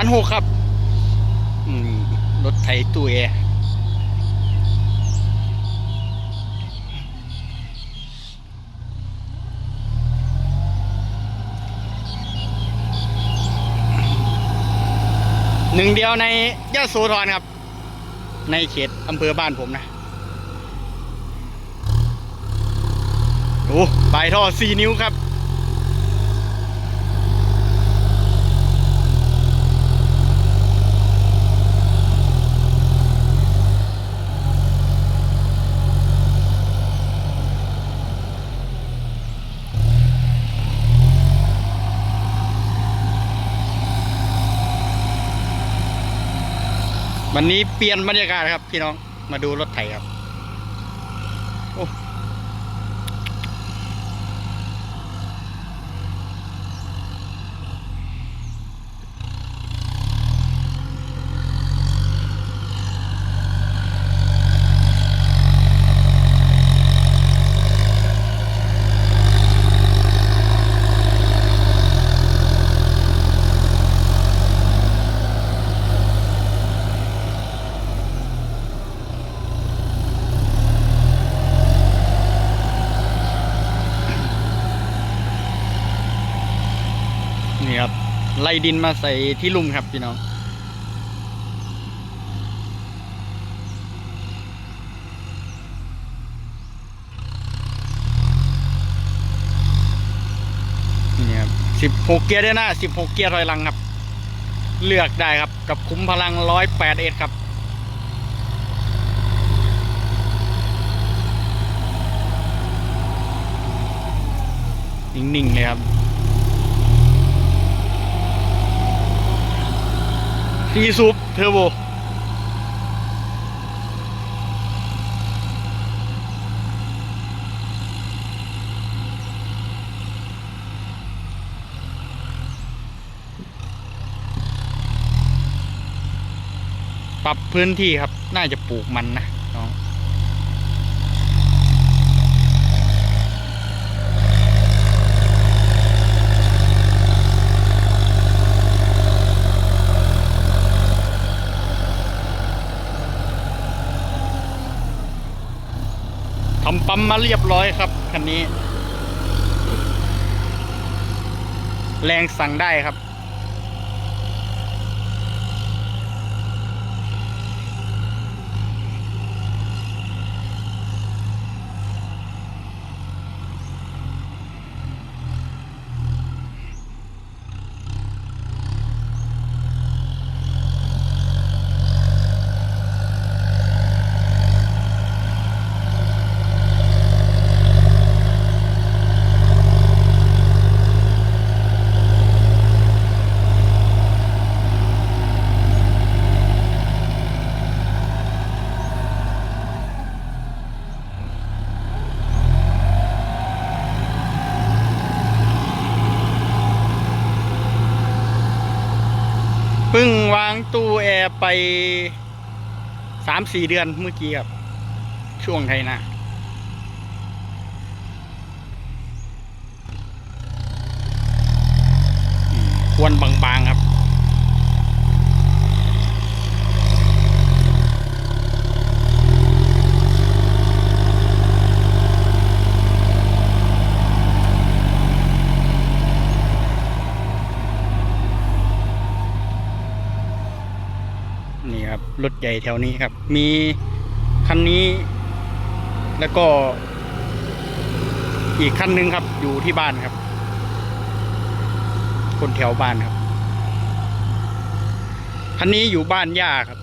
านหกครับอืมรถไถตู้แอหนึ่งเดียวในยะโสธรครับ ในเขตอำเภอบ้านผมนะโอ้ปลายท่อสี่นิ้วครับ วันนี้เปลี่ยนบรรยากาศครับพี่น้องมาดูรถไถครับ โอ้นี่ครับ ไล่ดินมาใส่ที่ลุ่มครับพี่น้องนี่ครับสิบหกเกียร์ด้นหน้าสิบหกเกียร์ถอยหลังครับ เลือกได้ครับกับคุ้มพลังร้อยแปดเอ็ดครับนิ่งๆเลยครับ ซีซูปเทอร์โบปรับพื้นที่ครับ น่าจะปลูกมันนะน้อง ทำปั๊มมาเรียบร้อยครับคันนี้ แรงสั่งได้ครับ เพิ่งวางตู้แอร์ ไปสามสี่เดือนเมื่อกี้ครับ ช่วงไทยนาควรบางๆครับ รับรถใหญ่แถวนี้ครับ มีคันนี้ แล้วก็ อีกคันหนึงครับ อยู่ที่บ้านครับ คนแถวบ้านครับ คันนี้อยู่บ้านย่าครับ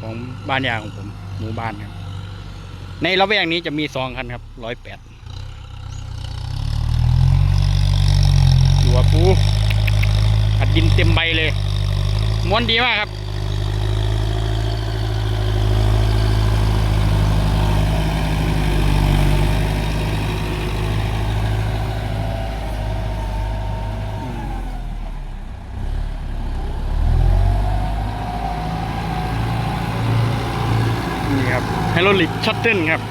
ของบ้านย่าของผม หมู่บ้านครับ ในละแวกนี้จะมีสองคันครับร้อยแปดหัวปูอัดดินเต็มใบเลยม้วนดีมากครับ นี่ครับ ไฮโดรลิกชัตเทิลครับ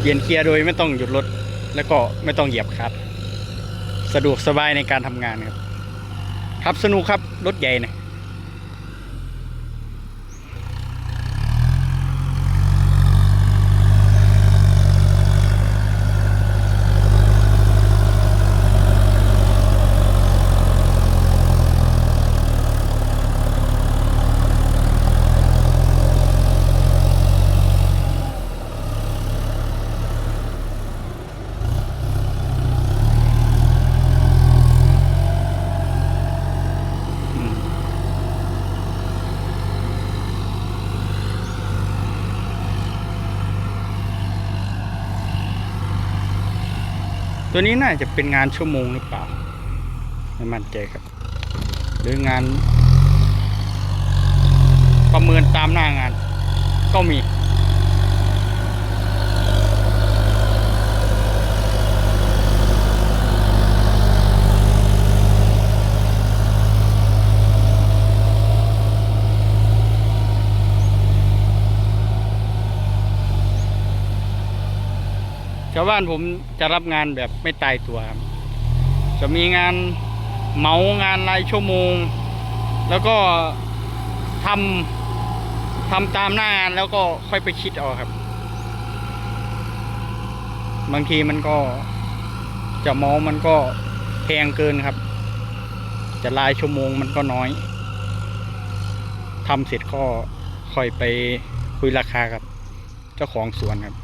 เปลี่ยนเกียร์โดยไม่ต้องหยุดรถ แล้วก็ไม่ต้องเหยียบคลัตสะดวกสบายในการทำงานครับขับสนุกครับ รถใหญ่นะ ตัวนี้น่าจะเป็นงานชั่วโมงหรือเปล่า ไม่มั่นใจครับ หรืองาน ประเมินตามหน้างานก็มีาวบ้านผมจะรับงานแบบไม่ตายตัวครับจะมีงานเหมางานรายชั่วโมง แล้วก็ทำทำตามหน้างานแล้วก็ค่อยไปคิดเอาครับ บางทีมันก็จะเมามันก็แพงเกินครับ จะรายชั่วโมงมันก็น้อยทำเสร็จก็ค่อยไปคุยราคากับ เจ้าของสวนครับ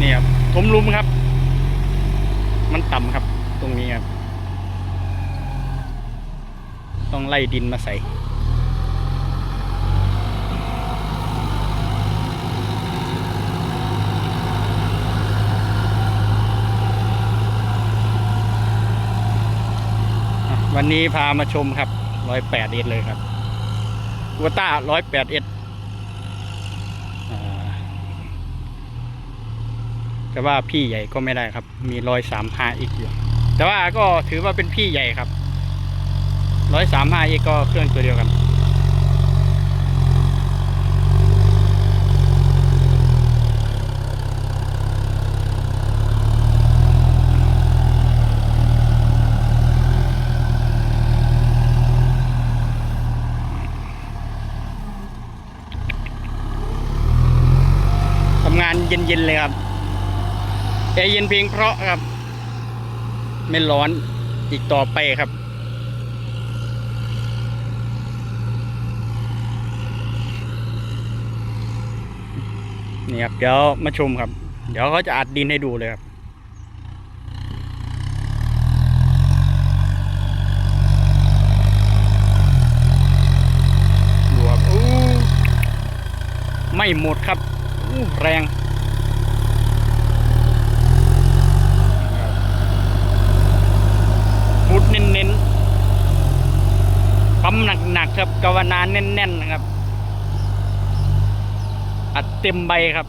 เนี่ยครับถมหลุมครับ มันต่ำครับ ตรงนี้ครับ ต้องไล่ ดินมาใส่วันนี้พามาชมครับร้อยแปดเอ็ดเลยครับกัวต้าร้อยแปดเอ็ดแต่ว่าพี่ใหญ่ก็ไม่ได้ครับ มีร้อยสามห้าอีกอยู่แต่ว่าก็ถือว่าเป็นพี่ใหญ่ครับ ร้อยสามห้าอีกก็เครื่องตัวเดียวกัน ทำงานเย็นๆเลยครับแอร์เย็นเพียงเพราะครับ ไม่ร้อนอีกต่อไปครับ นี่ครับเดี๋ยวมาชมครับ เดี๋ยวเขาจะอัดดินให้ดูเลยครับดูครับอู้ไม่หมดครับอู้แรงมุดเน้นๆปั๊มหนักๆครับกาวนาแน่นๆนะครับ อัดเต็มใบครับ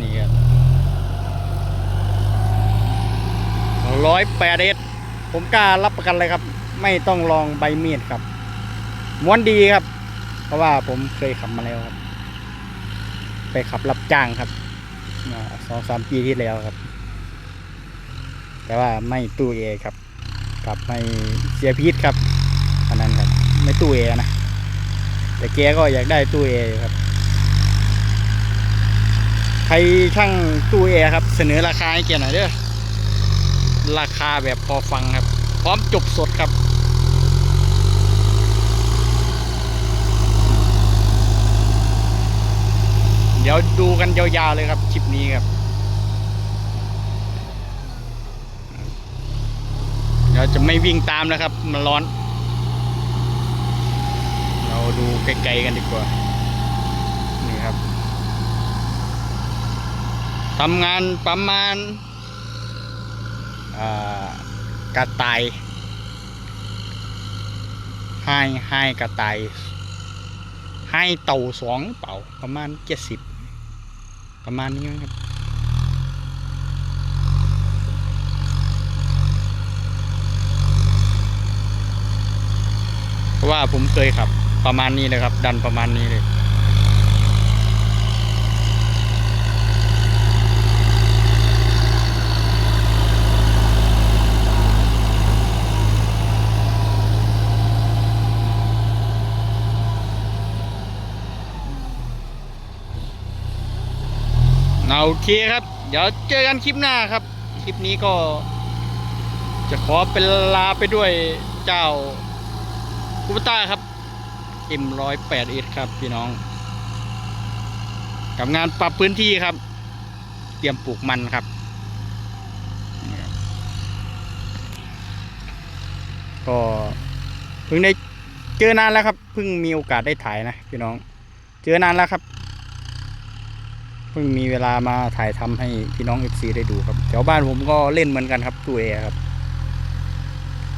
นี่ครับร้อยแปดเอสผมกล้ารับประกันเลยครับ ไม่ต้องลองใบมีดครับ ม้วนดีครับ เพราะว่าผมเคยขับมาแล้วครับ ไปขับรับจ้างครับสองสามปีที่แล้วครับ แต่ว่าไม่ตู้เอครับขับไม่เสียพีทครับอันนั้นครับ ไม่ตู้เอนะ แต่แกก็อยากได้ตู้เอครับ ใครช่างตู้เอร์ครับ เสนอราคาให้แกหน่อยเด้อราคาแบบพอฟังครับ พร้อมจบสดครับเดี๋ยวดูกันยาวๆเลยครับคลิปนี้ครับ เดี๋ยวจะไม่วิ่งตามแล้วครับ มันร้อน เราดูไกลๆกันดีกว่า นี่ครับ ทำงานประมาณกระต่ายให้ให้กระต่ายให้เต่าสองเป่าประมาณเจ็ดสิบประมาณนี้ครับเพราะว่าผมเคยขับประมาณนี้เลยครับ ดันประมาณนี้เลย เอาโอเคครับ เดี๋ยวเจอกันคลิปหน้าครับ คลิปนี้ก็ จะขอเป็นลาไปด้วยเจ้าคูปต้าครับ M108S ครับพี่น้อง กับงานปรับพื้นที่ครับ เตรียมปลูกมันครับก็เพิ่งได้เจอนานแล้วครับเพิ่งมีโอกาสได้ถ่ายนะพี่น้อง เจอนานแล้วครับ พิ่งมีเวลามาถ่ายทำให้พี่น้อง FC ได้ดูครับแถวบ้านผมก็เล่นเหมือนกันครับตู้เอครับ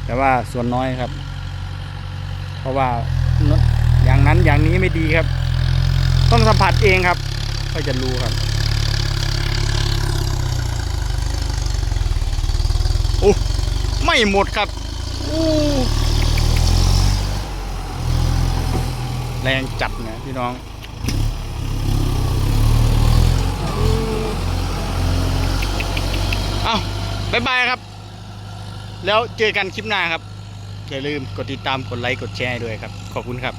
แต่ว่าส่วนน้อยครับ เพราะว่าอย่างนั้นอย่างนี้ไม่ดีครับ ต้องสัมผัสเองครับ ก็จะรู้ครับโอ้ไม่หมดครับอู้แรงจัดนะพี่น้อง เอา บายบายครับ แล้วเจอกันคลิปหน้าครับ อย่าลืมกดติดตามกดไลค์กดแชร์ด้วยครับ ขอบคุณครับ